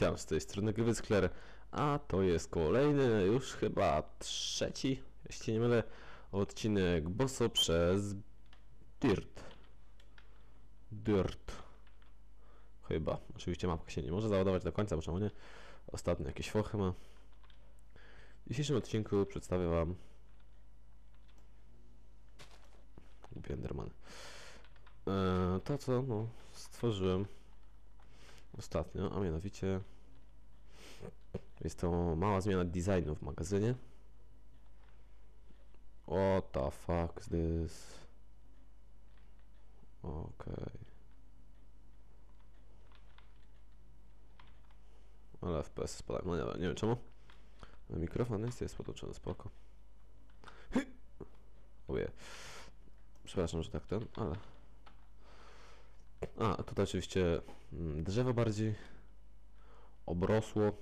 Witam z tej strony Gwyskler, a to jest kolejny, już chyba trzeci, jeśli nie mylę, odcinek Bosso przez Dirt. Dirt. Chyba. Oczywiście mapka się nie może załadować do końca, bo czemu nie? Ostatnio jakieś fochy ma. W dzisiejszym odcinku przedstawię wam Głupie Endermany. Eee, to co no, stworzyłem ostatnio, a mianowicie jest to mała zmiana designu w magazynie. What the fuck is this? Okej. Ale FPS spadają, no nie, nie wiem czemu. Mikrofon jest, jest podłączony, spoko. Oje. Przepraszam, że tak ten, ale... A, tutaj oczywiście mm, drzewo bardziej obrosło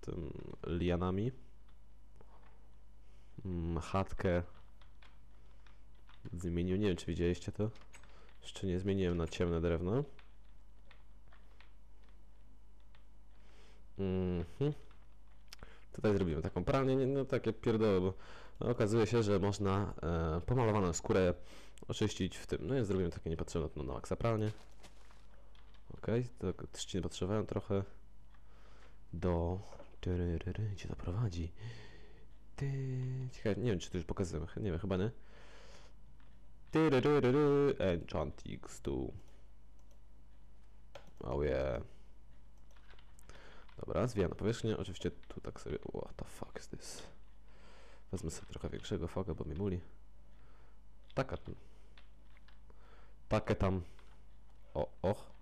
tym lianami. Mm, Chatkę zmienił, nie wiem czy widzieliście to. Jeszcze nie zmieniłem na ciemne drewno. Mhm. Tutaj zrobimy taką pralnię, no takie pierdoły, bo okazuje się, że można e, pomalowaną skórę oczyścić w tym. No i zrobimy takie niepotrzebne no, na maksa pralnię. Okej, okay, trzciny potrzebują trochę do... Gdzie to prowadzi? Ty... Ciekawe, nie wiem czy tu już pokazałem, nie wiem, chyba nie. Enchantix tu. Oh yeah. Dobra, zwijam na powierzchnię, oczywiście tu tak sobie... What the fuck is this? Wezmę sobie trochę większego foga, bo mi muli. Taka... Takie tam... O, och.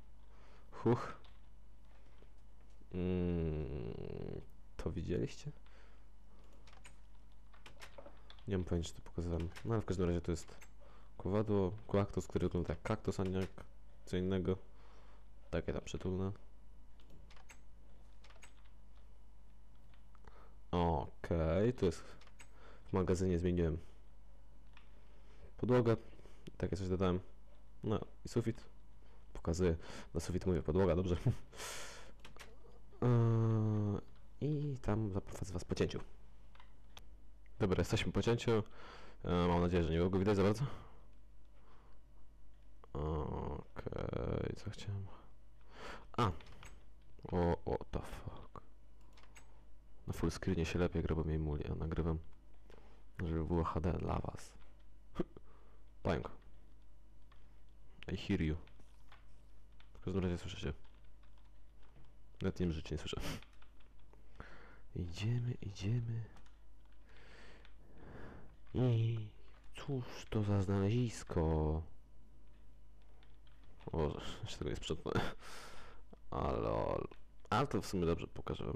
Huch. Mm, to widzieliście? Nie mam pojęcia, czy to pokazałem. No ale w każdym razie to jest kowadło, kaktus, który wygląda jak kaktus, a nie jak co innego. Takie tam przytulne. Okej, tu jest w magazynie zmieniłem podłogę, takie coś dodałem. No i sufit. Pokazuję, na sufit mówię podłoga, dobrze. Eee, I tam zaprowadzę was po cięciu. Dobra, jesteśmy po cięciu. Eee, mam nadzieję, że nie było go widać za bardzo. Okej, co chciałem? A! O, what the fuck. Na full screenie się lepiej gra, bo mnie muli, a nagrywam, żeby było HD dla was. Pająk. I hear you. W każdym razie słyszę się. Nawet nie wiem, że nie słyszę. Idziemy, idziemy. I cóż to za znalezisko? O, jeszcze tego nie sprzątnąłem. Ale, ale to w sumie dobrze pokażę.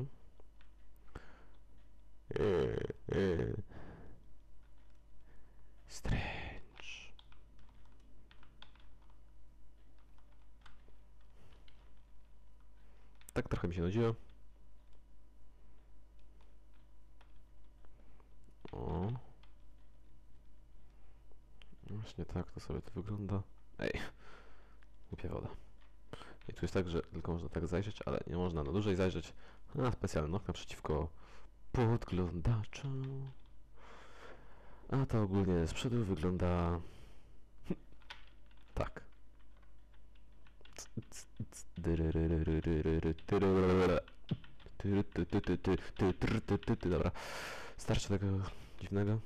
Eee, eee. Strange. Tak trochę mi się nudziło. O. Właśnie tak to sobie to wygląda. Ej, głupia woda. I tu jest tak, że tylko można tak zajrzeć, ale nie można na dłużej zajrzeć. A specjalne okno przeciwko podglądaczu. A to ogólnie z przodu wygląda tak. Dobra. Starczy tego dziwnego.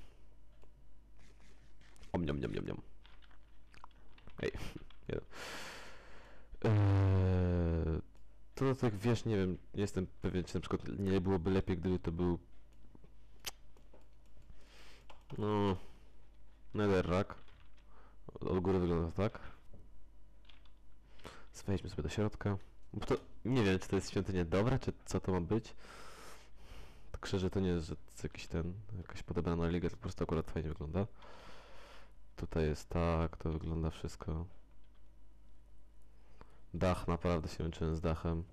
Om, niom, niom, niom, niom. Ej, jeden. Eee, to tak wiesz, nie wiem, nie jestem pewien, czy na przykład nie byłoby lepiej, gdyby to był no netherrack. Od góry wygląda tak. Wejdźmy sobie do środka. Bo to nie wiem, czy to jest świątynia dobra, czy co to ma być. Tak szczerze to nie jest, że to jest jakiś ten, jakaś podobna liga, to po prostu akurat fajnie wygląda. Tutaj jest tak, to wygląda wszystko. Dach, naprawdę się męczyłem z dachem.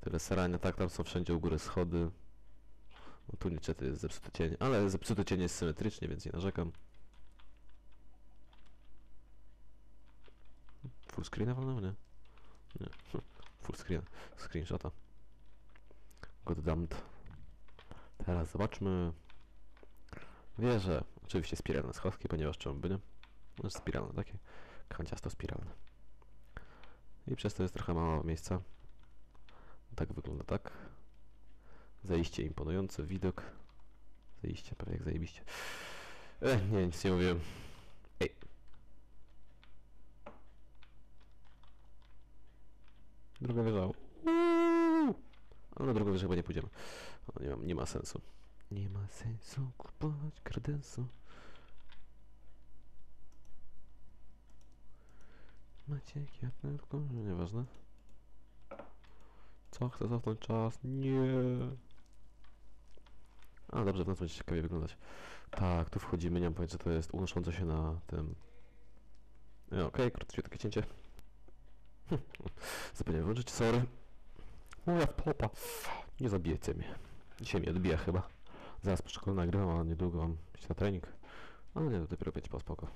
Tyle serania, tak, tam są wszędzie u góry schody. No tu niestety jest zepsuty cień, ale zepsuty cień jest symetrycznie, więc nie narzekam. Full screena wolno? Nie. Nie. Full screen. Screenshota. Goddammit. Teraz zobaczmy. Wieże. Oczywiście spiralne schowki, ponieważ czemu by nie? No spiralne, takie kanciasto spiralne. I przez to jest trochę mało miejsca. Tak wygląda, tak. Zajście imponujący widok. Zajście, prawie jak zajebiście. E, nie, nic nie mówiłem. Druga wieża. Uuu. Ale na drugą wieżę chyba nie pójdziemy. O, nie, ma, nie ma sensu. Nie ma sensu kupować kredensu. Macie kwiatełko? No, nieważne. Co? Chcę cofnąć czas? Nie. A, dobrze, w nocy będzie ciekawie wyglądać. Tak, tu wchodzimy, nie mam pojęcia to jest, unoszące się na tym... E, Okej, okay, takie cięcie. Zapomniałem włączyć, sorry. Moja wtopa. Nie zabijecie mnie. Dzisiaj mnie odbija chyba. Zaraz po szkole nagrywam, a niedługo mam iść na trening. Ale nie, dopiero będzie po spoko.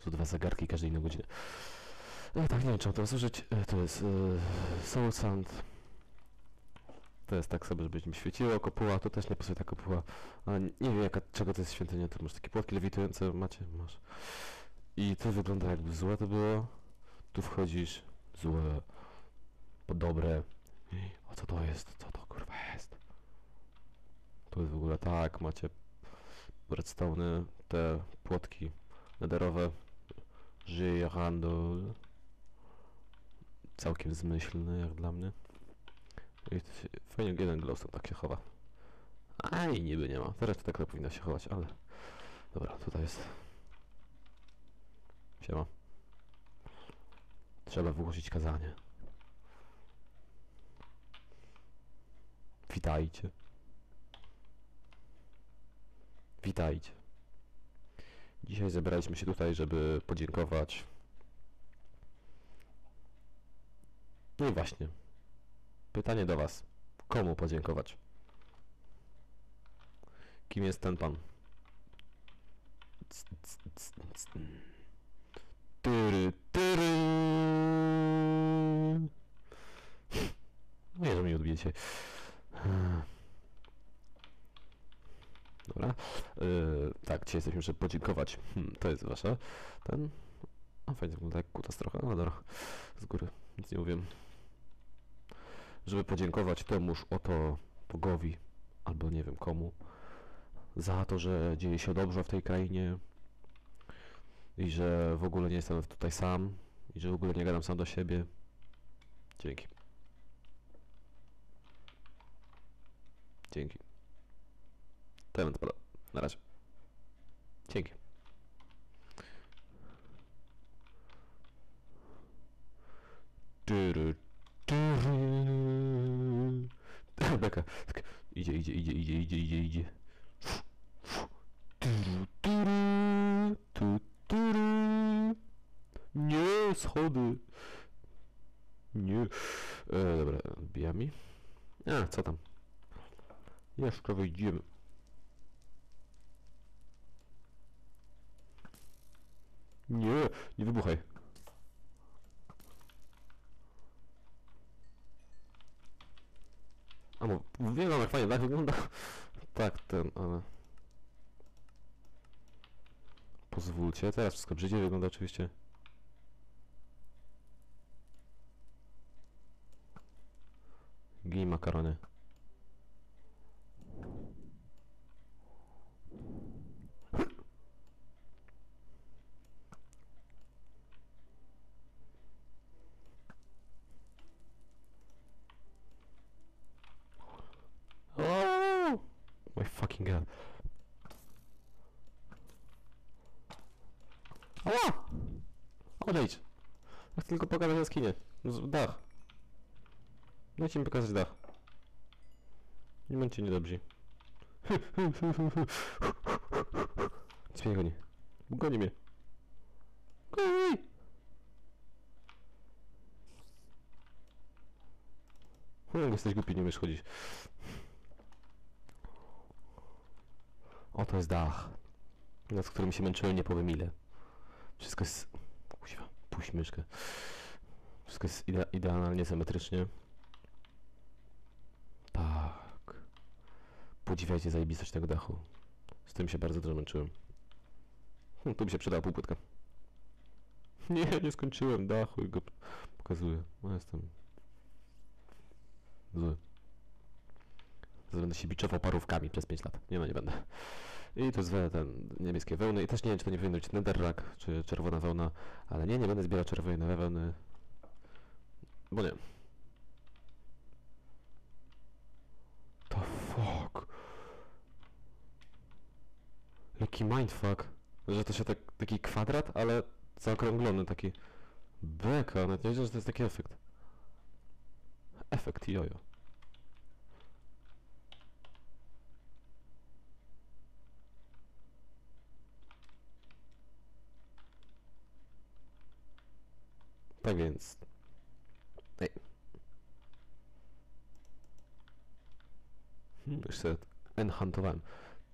Są dwa zegarki, każdy inną godzinę. No tak, nie wiem, czemu to służyć. E, To jest e, Soul Sand. To jest tak sobie, żeby mi świeciło. Kopuła, to też nie pasuje ta kopuła. Ale nie wiem, jaka, czego to jest świątynia. To masz takie płotki lewitujące, macie, masz. I to wygląda jakby złe to było. Tu wchodzisz, złe, po dobre. A co to jest? Co to kurwa jest? Tu jest w ogóle tak, macie redstone, te płotki nederowe. Żyje handel. Całkiem zmyślny jak dla mnie. I się, fajnie jeden glowstone tak się chowa. Aj, niby nie ma. Teraz to tak to powinno się chować, ale... Dobra, tutaj jest. Siema. Trzeba wygłosić kazanie. Witajcie. Witajcie. Dzisiaj zebraliśmy się tutaj, żeby podziękować. No i właśnie. Pytanie do Was. Komu podziękować? Kim jest ten pan? C- c- c- c- Tyry, tyry. No nie, że mnie odbijecie. Dobra. Yy, tak, dzisiaj jesteśmy, żeby podziękować. Hmm, to jest wasza. Ten. A fajnie wygląda jak kutas trochę. No dobra. Z góry. Nic nie mówię. Żeby podziękować temuż oto Bogowi, albo nie wiem komu, za to, że dzieje się dobrze w tej krainie i że w ogóle nie jestem tutaj sam i że w ogóle nie gadam sam do siebie. Dzięki. Dzięki. Temat pada. Na razie. Dzięki. Tyry, tyry. Beka. Idzie, idzie, idzie, idzie, idzie, idzie, idzie. Schody. Nie. E, dobra, bijami. A, co tam? Jeszcze wyjdziemy. Nie, nie wybuchaj. A bo wiem jak fajnie tak wygląda. Tak, ten, ale... Pozwólcie, teraz wszystko brzydziej wygląda oczywiście. Gij makarony. My fucking god. Ała! Odejdź! Chcę tylko pokazać jaskinię. Dach. Dajcie mi pokazać dach. Nie bądźcie niedobrzy. Nic mnie nie goni. Goni mnie. Goni! Hmm, jesteś głupi, nie umiesz chodzić. Oto jest dach, nad którym się męczyłem nie powiem ile. Wszystko jest... Kuźwa, puść myszkę. Wszystko jest idea idealnie symetrycznie. Podziwiajcie zajebistość tego dachu. Z tym się bardzo dużo męczyłem. Hm, tu by się przydała półpłytka. Nie, nie skończyłem dachu i go pokazuję. No jestem... Zły. Będę się biczował parówkami przez 5 lat. Nie no, nie będę. I tu zwę ten niebieskie wełny i też nie wiem, czy to nie powinno być netherrack, czy czerwona wełna, ale nie, nie będę zbierał czerwonej wełny, bo nie. The fuck? Jaki mindfuck? Że to się tak, taki kwadrat, ale zaokrąglony, taki beka, nawet nie wiedziałem, że to jest taki efekt. Efekt jojo. Tak więc... Ej. Hmm, już sobie enchantowałem.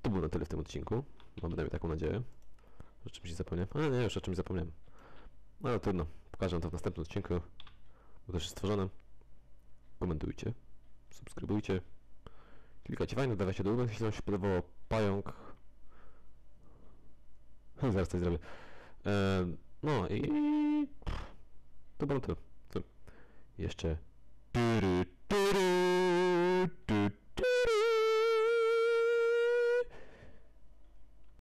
To było na tyle w tym odcinku. Mam przynajmniej taką nadzieję. Że czymś zapomniałem. Ale nie, już o czymś zapomniałem. No ale trudno. Pokażę to w następnym odcinku. Bo to już jest stworzone. Komentujcie. Subskrybujcie. Klikajcie fajnie, dawajcie do ulubionych, jeśli wam się podobało pająk. Zaraz coś zrobię. No i... To było. Tyle. Jeszcze...